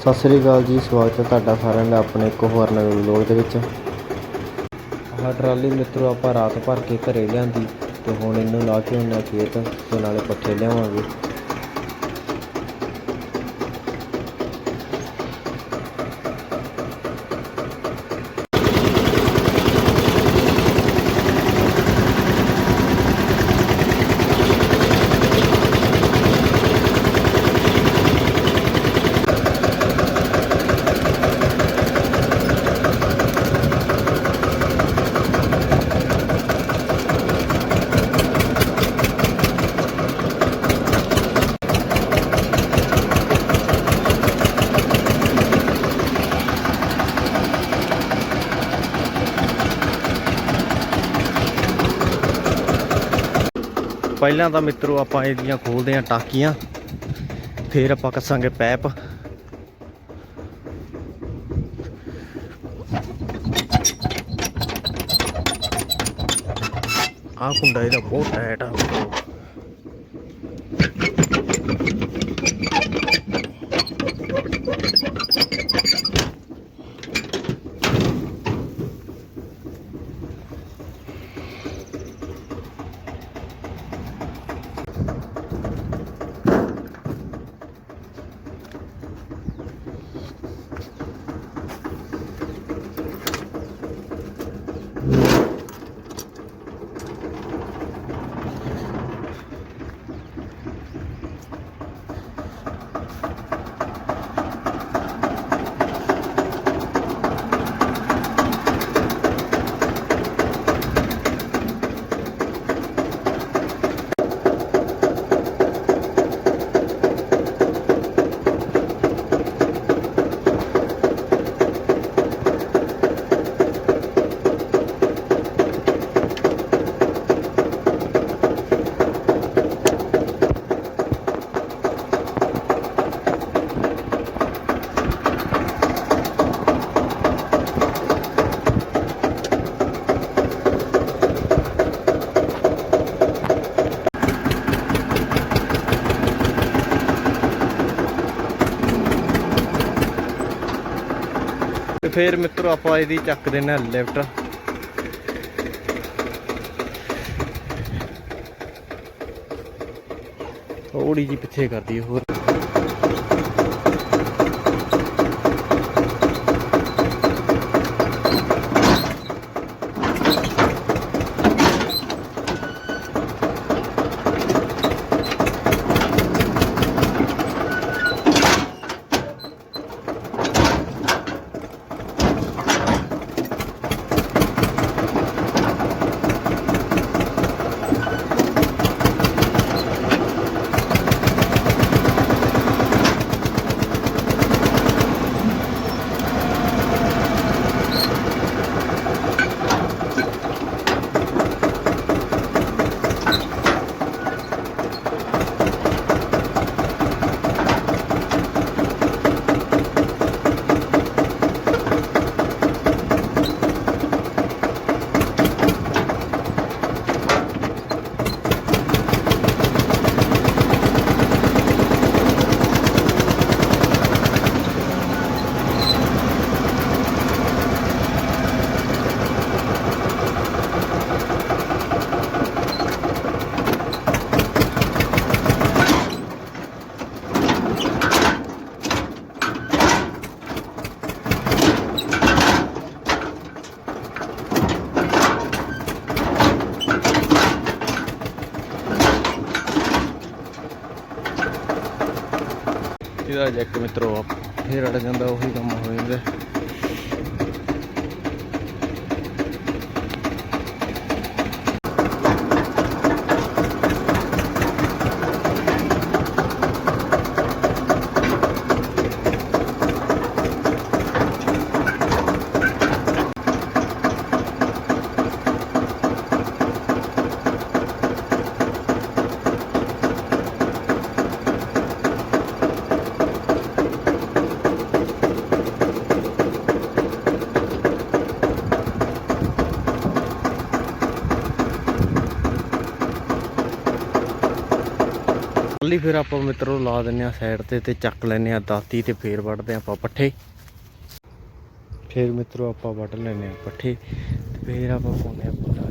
ਸਤਿ ਸ੍ਰੀ ਅਕਾਲ ਜੀ, ਸਵਾਗਤ ਹੈ ਤੁਹਾਡਾ ਸਾਰਿਆਂ ਦਾ ਆਪਣੇ ਇੱਕ ਹੋਰ ਨਵੇਂ ਵਲੋਗ ਦੇ ਵਿੱਚ। ਆਹ ਟਰਾਲੀ ਮਿੱਤਰੋ, ਆਪਾਂ ਰਾਤ ਭਰ ਕੇ ਘਰੇ ਲਿਆਂਦੀ ਤੇ ਹੁਣ ਇਹਨੂੰ ਲਾ ਕੇ ਉਹਨਾਂ ਖੇਤ ਤੇ ਨਾਲੇ ਪੱਠੇ ਲਿਆਵਾਂਗੇ। ਪਹਿਲਾਂ ਤਾਂ ਮਿੱਤਰੋ ਆਪਾਂ ਇਹਦੀਆਂ ਖੋਲਦੇ ਆਂ ਟਾਕੀਆਂ, ਫਿਰ ਆਪਾਂ ਕੱਸਾਂਗੇ ਪੈਪ। ਆਹ ਕੁੰਡਾ ਇਹਦਾ ਬਹੁਤ ਟਾਈਟ ਆ। ਫਿਰ ਮਿੱਤਰੋ ਆਪਾਂ ਇਹਦੀ ਚੱਕ ਦੇਣਾ ਲਿਫਟ। ਥੋੜੀ ਜੀ ਪਿੱਛੇ ਕਰਦੀ ਹੋਰ। ਇਹਦਾ ਜੈਕ ਮਿੱਤਰੋ ਫੇਰ ਅੜ ਜਾਂਦਾ ਉਹੀ ਕੰਮ ਹੋ ਜਾਂਦਾ। ਟਰਾਲੀ ਫਿਰ ਆਪਾਂ ਮਿੱਤਰੋ ਲਾ ਦਿੰਨੇ ਆ ਸਾਈਡ ਤੇ ਤੇ ਚੱਕ ਲੈਨੇ ਆ ਦਾਤੀ ਤੇ ਫੇਰ ਵੱਢਦੇ ਆਪਾਂ ਪੱਠੇ। ਫੇਰ ਮਿੱਤਰੋ ਆਪਾਂ ਵੱਢ ਲੈਨੇ ਆ ਪੱਠੇ ਤੇ ਫੇਰ ਆਪਾਂ ਪਾਉਂਦੇ ਆ ਪੱਠਾ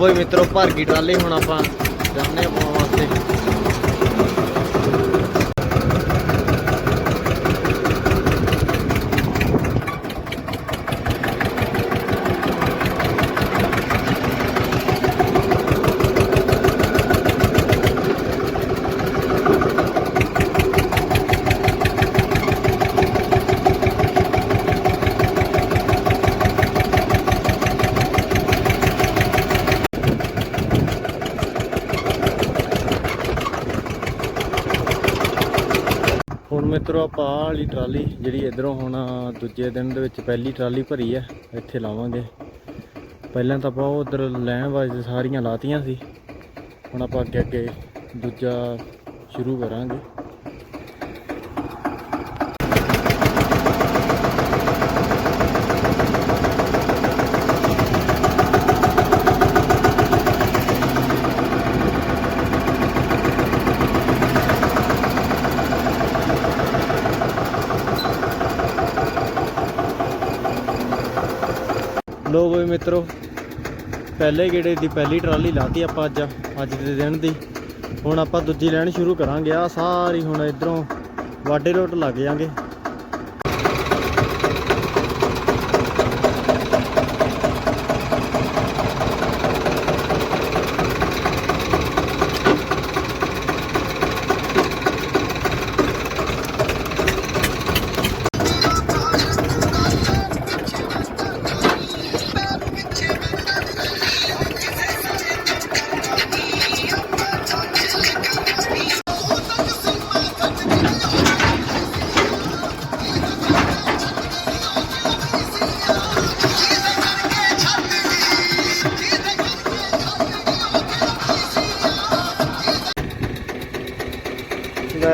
ਚ ਉਹ ਬਈ ਮਿੱਤਰੋ ਭਰ ਗਈ ਟਰਾਲੀ ਹੁਣ ਆਪਾਂ ਜਾਂਦੇ ਆ ਪਾਉਣ ਵਾਸਤੇ ਹੁਣ ਮਿੱਤਰੋ, ਆਪਾਂ ਆਹ ਵਾਲੀ ਟਰਾਲੀ ਜਿਹੜੀ ਇਧਰੋਂ ਹੁਣ ਦੂਜੇ ਦਿਨ ਦੇ ਵਿੱਚ ਪਹਿਲੀ ਟਰਾਲੀ ਭਰੀ ਆ, ਇੱਥੇ ਲਾਵਾਂਗੇ। ਪਹਿਲਾਂ ਤਾਂ ਆਪਾਂ ਉਹ ਉਧਰ ਲੈਣ ਵਾਸਤੇ ਸਾਰੀਆਂ ਲਾਤੀਆਂ ਸੀ। ਹੁਣ ਆਪਾਂ ਅੱਗੇ ਅੱਗੇ ਦੂਜਾ ਸ਼ੁਰੂ ਕਰਾਂਗੇ। ਲੋ ਬਈ ਮਿੱਤਰੋ, ਪਹਿਲੇ ਗੇੜੇ ਦੀ ਪਹਿਲੀ ਟਰਾਲੀ ਲਾਤੀ ਆਪਾਂ ਅੱਜ ਅੱਜ ਦੇ ਦਿਨ ਦੀ। ਹੁਣ ਆਪਾਂ ਦੂਜੀ ਲੈਣ ਸ਼ੁਰੂ ਕਰਾਂਗੇ। ਆ ਸਾਰੀ ਹੁਣ ਇਧਰੋਂ ਵਾਡੇ ਰੋਡ ਲੱਗ ਜਾਾਂਗੇ।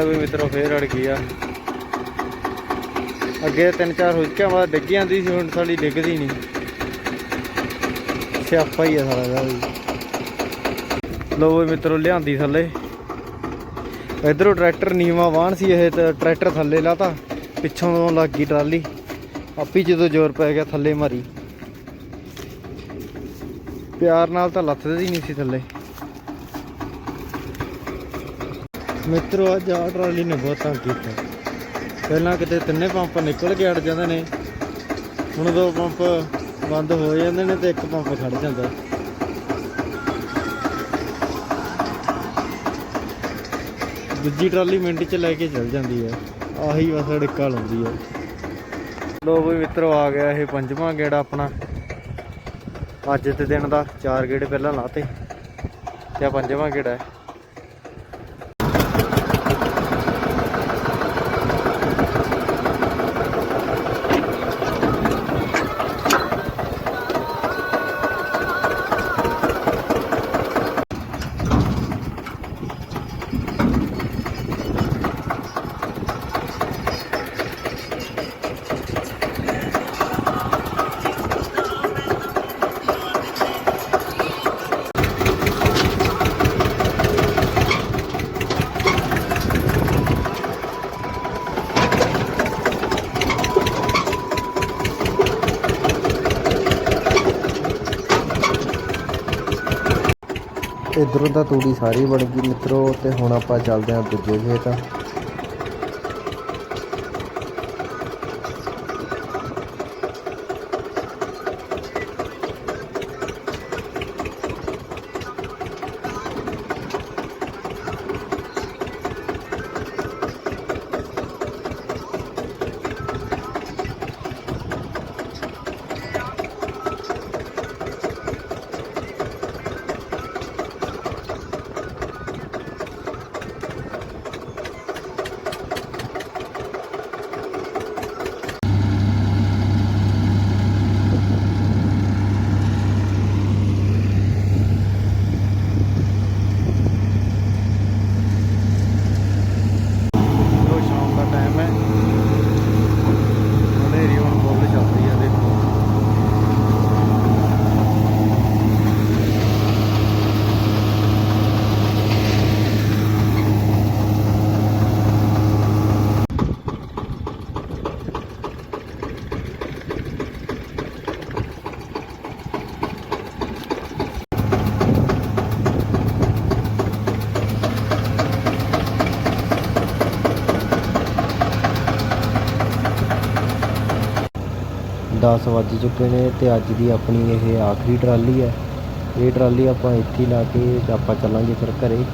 ਵੀ ਮਿੱਤਰੋ ਫੇਰ ਅੜ ਗਈ ਆ। ਅੱਗੇ ਤਿੰਨ ਚਾਰ ਹੁਜਕਿਆਂ ਬਾਅਦ ਡਿੱਗ ਜਾਂਦੀ ਸੀ, ਹੁਣ ਸਾਡੀ ਡਿੱਗਦੀ ਨਹੀਂ। ਸਿਆਪਾ ਹੀ ਆ ਸਾਰਾ ਦਾ ਵੀ। ਲੋ ਵੀ ਮਿੱਤਰੋ, ਲਿਆਂਦੀ ਥੱਲੇ। ਇਧਰੋਂ ਟਰੈਕਟਰ ਨੀਵਾ ਵਾਹਣ ਸੀ ਇਹ, ਤੇ ਟਰੈਕਟਰ ਥੱਲੇ ਲਾਤਾ। ਪਿੱਛੋਂ ਲੱਗ ਗਈ ਟਰਾਲੀ। ਆਪੀ ਜਦੋਂ ਜ਼ੋਰ ਪੈ ਗਿਆ, ਥੱਲੇ ਮਾਰੀ। ਪਿਆਰ ਨਾਲ ਤਾਂ ਲੱਥਦੀ ਨਹੀਂ ਸੀ ਥੱਲੇ। ਮਿੱਤਰੋ, ਅੱਜ ਆ ਟਰਾਲੀ ਨੇ ਬਹੁਤ ਤੰਗ ਕੀਤਾ। ਪਹਿਲਾਂ ਕਿਤੇ ਤਿੰਨੇ ਪੰਪ ਨਿਕਲ ਕੇ ਅੜ ਜਾਂਦੇ ਨੇ, ਹੁਣ ਦੋ ਪੰਪ ਬੰਦ ਹੋ ਜਾਂਦੇ ਨੇ ਤੇ ਇੱਕ ਪੰਪ ਖੜ ਜਾਂਦਾ। ਦੂਜੀ ਟਰਾਲੀ ਮਿੰਟ 'ਚ ਲੈ ਕੇ ਚੱਲ ਜਾਂਦੀ ਹੈ ਆਹੀ ਬਸ ਡਿੱਕਾ ਲਾਉਂਦੀ ਹੈ ਲੋ ਵੀ ਮਿੱਤਰੋ, ਆ ਗਿਆ ਇਹ ਪੰਜਵਾਂ ਗੇੜਾ ਆਪਣਾ। ਅੱਜ ਦੇ ਦਿਨ ਦਾ ਚਾਰ ਗੇੜੇ ਪਹਿਲਾਂ ਲਾਤੇ, ਤੇ ਪੰਜਵਾਂ ਗੇੜਾ ਹੈ ਇਧਰੋਂ ਤਾਂ ਤੂੜੀ ਸਾਰੀ ਬਣ ਗਈ ਮਿੱਤਰੋ ਤੇ ਹੁਣ ਆਪਾਂ ਚੱਲਦੇ ਹਾਂ ਦੂਜੇ ਖੇਤ। 10 ਵੱਜ ਚੁੱਕੇ ਨੇ ਤੇ ਅੱਜ ਦੀ ਆਪਣੀ ਇਹ ਆਖਰੀ ਟਰਾਲੀ ਹੈ। ਇਹ ਟਰਾਲੀ ਆਪਾਂ ਇੱਥੇ ਲਾ ਕੇ ਆਪਾਂ ਚੱਲਾਂਗੇ ਫਿਰ ਘਰੇ।